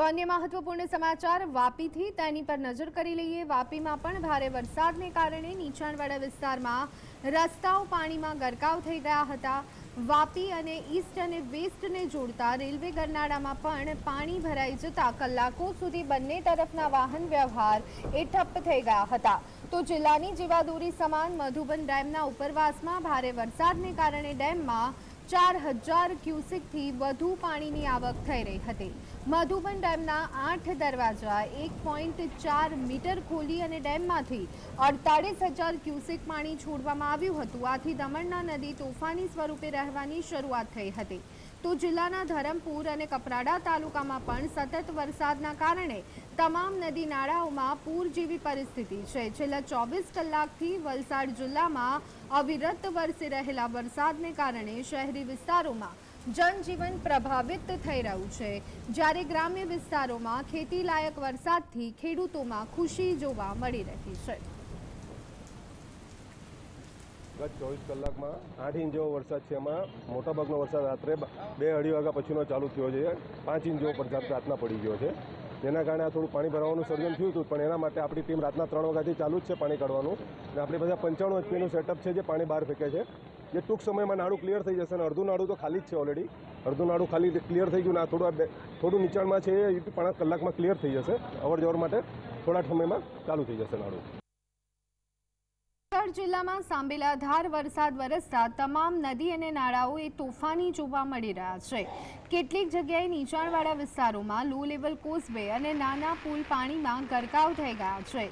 તો અન્ય મહત્વપૂર્ણ સમાચાર, વાપીથી તેની પર નજર કરી લઈએ. વાપીમાં પણ ભારે વરસાદને કારણે નીચાણવાળા વિસ્તારમાં રસ્તાઓ પાણીમાં ગરકાવ થઈ ગયા હતા. વાપી અને ઈસ્ટ અને વેસ્ટને જોડતા રેલવે ગરનાળામાં પણ પાણી ભરાઈ જતા કલાકો સુધી બંને તરફના વાહન વ્યવહાર એ ઠપ્પ થઈ ગયા હતા. તો જિલ્લાની જીવાદોરી સમાન મધુબન ડેમના ઉપરવાસમાં ભારે વરસાદને કારણે ડેમમાં ચાર હજાર ક્યુસેકથી વધુ પાણીની આવક થઈ રહી હતી. મધુબન ડેમના આઠ દરવાજા એક પોઈન્ટ ચાર મીટર ખોલી અને ડેમમાંથી અડતાળીસ હજાર ક્યુસેક પાણી છોડવામાં આવ્યું હતું. આથી દમણના નદી તોફાની સ્વરૂપે રહેવાની શરૂઆત થઈ હતી. તો જિલ્લાના ધરમપુર અને કપરાડા તાલુકામાં પણ સતત વરસાદના કારણે તમામ નદી નાળાઓમાં પૂર જેવી પરિસ્થિતિ છે. છેલ્લા ચોવીસ કલાકથી વલસાડ જિલ્લામાં અવિરત વરસી રહેલા વરસાદને કારણે શહેરી વિસ્તારોમાં જનજીવન પ્રભાવિત થઈ રહ્યું છે. જ્યારે ગ્રામ્ય વિસ્તારોમાં ખેતીલાયક વરસાદથી ખેડૂતોમાં ખુશી જોવા મળી રહી છે. ગત ચોવીસ કલાકમાં આઠ ઇંચ જેવો વરસાદ છે. એમાં મોટાભાગનો વરસાદ રાત્રે બે અઢી વાગ્યા પછીનો ચાલુ થયો છે. પાંચ ઇંચ જેવો વરસાદ રાતના પડી ગયો છે. જેના કારણે આ થોડું પાણી ભરાવાનું સર્જન થયું હતું, પણ એના માટે આપણી ટીમ રાતના ત્રણ વાગ્યાથી ચાલુ જ છે પાણી કાઢવાનું. અને આપણી પાસે પંચાણું એચપીનું સેટઅપ છે જે પાણી બહાર ફેંકે છે. જે ટૂંક સમયમાં નાડું ક્લિયર થઈ જશે અને અડધું નાડું તો ખાલી જ છે ઓલરેડી. અડધું નાડું ખાલી ક્લિયર થઈ ગયું ને આ થોડું થોડું નીચાણમાં છે એ પાંચ કલાકમાં ક્લિયર થઈ જશે. અવર જવર માટે થોડા સમયમાં ચાલુ થઈ જશે નાડું. જિલ્લામાં સાંબેલાધાર વરસાદ વરસતા તમામ નદી અને નાળાઓએ તોફાની જોવા મળી રહ્યા છે. કેટલીક જગ્યાએ નીચાણવાળા વિસ્તારોમાં લો લેવલ કોઝવે અને નાના પુલ પાણીમાં ગરકાવ થઈ ગયા છે.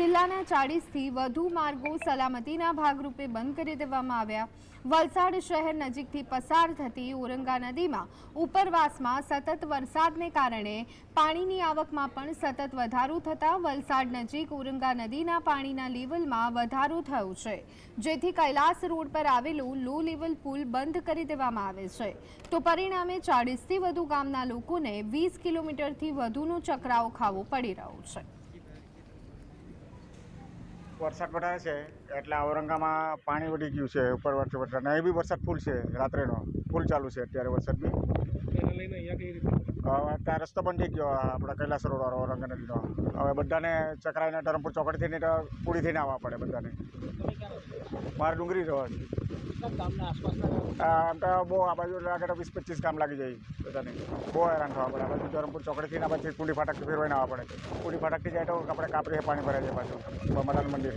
જિલ્લાના ચાળીસથી વધુ માર્ગો સલામતીના ભાગરૂપે બંધ કરી દેવામાં આવ્યા. વલસાડ શહેર નજીકથી પસાર થતી ઓરંગા નદીમાં ઉપરવાસમાં સતત વરસાદને કારણે પાણીની આવકમાં પણ સતત વધારો થતાં વલસાડ નજીક ઓરંગા નદીના પાણીના લેવલમાં વધારો થયો. છે. જેથી કૈલાસ રોડ પર આવેલું લો લેવલ પુલ બંધ કરી દેવામાં આવે છે. તો પરિણામે ચાળીસથી વધુ ગામના લોકોને વીસ કિલોમીટરથી વધુનો ચકરાવો ખાવો પડી રહ્યો છે. વરસાદ વધારે છે એટલે ઔરંગામાં પાણી વધી ગયું છે ઉપર વરસાદ. વરસાદ એ બી વરસાદ ફૂલ છે રાત્રેનો. ફૂલ ચાલુ છે અત્યારે વરસાદ બી અત્યારે રસ્તો બંધી ગયો. આપણા કૈલાસ રોડ વાળો રંગ નદીનો હવે બધાને ચકરાઈને ધરમપુર ચોકડથી ને પૂરી થઈને આવવા પડે બધાને. મારે ડુંગરી કેટલા આમ તો બહુ આ બાજુ લાગે તો વીસ પચીસ કામ લાગી જાય બધાને. બહુ હેરાન થવા પડે. આ બાજુ ધરમપુર ચોકડી થઈને પછી કુંડી ફાટકથી ફેરવાઈને આવવા પડે. કુંડી ફાટકથી જાય તો આપણે કાપરી પાણી ભરાઈ જાય પાછું. મદાન મંદિર